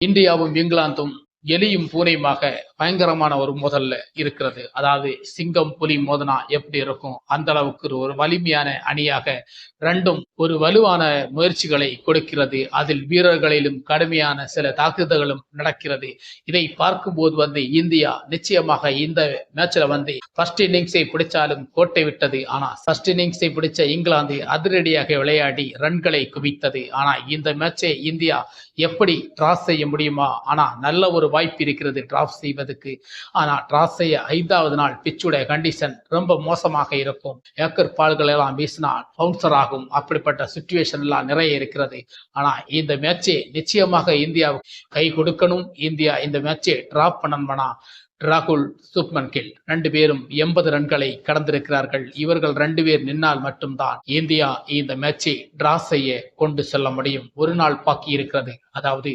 இந்தியாவும் இங்கிலாந்தும் எலியும் பூனையுமாக பயங்கரமான ஒரு மோதல்ல இருக்கிறது. அதாவது சிங்கம் புலி மோதனா எப்படி இருக்கும்? அந்த அளவுக்கு ஒரு வலிமையான அணியாக ரெண்டும் ஒரு வலுவான முயற்சிகளை கொடுக்கிறது. அதில் வீரர்களிலும் கடுமையான சில தாக்குதல்களும் நடக்கிறது. இதை பார்க்கும்போது வந்து இந்தியா நிச்சயமாக இந்த மேட்ச்ல வந்து ஃபர்ஸ்ட் இன்னிங்ஸை பிடிச்சாலும் கோட்டை விட்டது. ஆனா ஃபர்ஸ்ட் இன்னிங்ஸை பிடிச்ச இங்கிலாந்து அதிரடியாக விளையாடி ரன்களை குவித்தது. ஆனா இந்த மேட்சை இந்தியா எப்படி டிராஸ் செய்ய முடியுமா? ஆனா நல்ல ஒரு வாய்ப்பு இருக்கிறது டிராப் செய்வதற்கு. ஆனால் டிராஸ் செய்ய ஐந்தாவது நாள் பிச்சுடைய கண்டிஷன் ரொம்ப மோசமாக இருக்கும். ஏக்கர் பால்கள் எல்லாம் வீசினால் பவுன்சர் ஆகும். அப்படிப்பட்ட சுச்சுவேஷன் எல்லாம் நிறைய இருக்கிறது. ஆனால் இந்த மேட்சை நிச்சயமாக இந்தியா கை கொடுக்கணும். இந்தியா இந்த மேட்சை டிராப் பண்ணணும்னா ராகுல் சுப்மன் கில். ரெண்டு பேரும் எண்பது ரன்களை கடந்திருக்கிறார்கள். இவர்கள் ரெண்டு பேர் நின்னால் மட்டும்தான் இந்தியா இந்த மேட்சை டிரா செய்ய கொண்டு செல்ல முடியும். ஒரு நாள் பாக்கி இருக்கிறது. அதாவது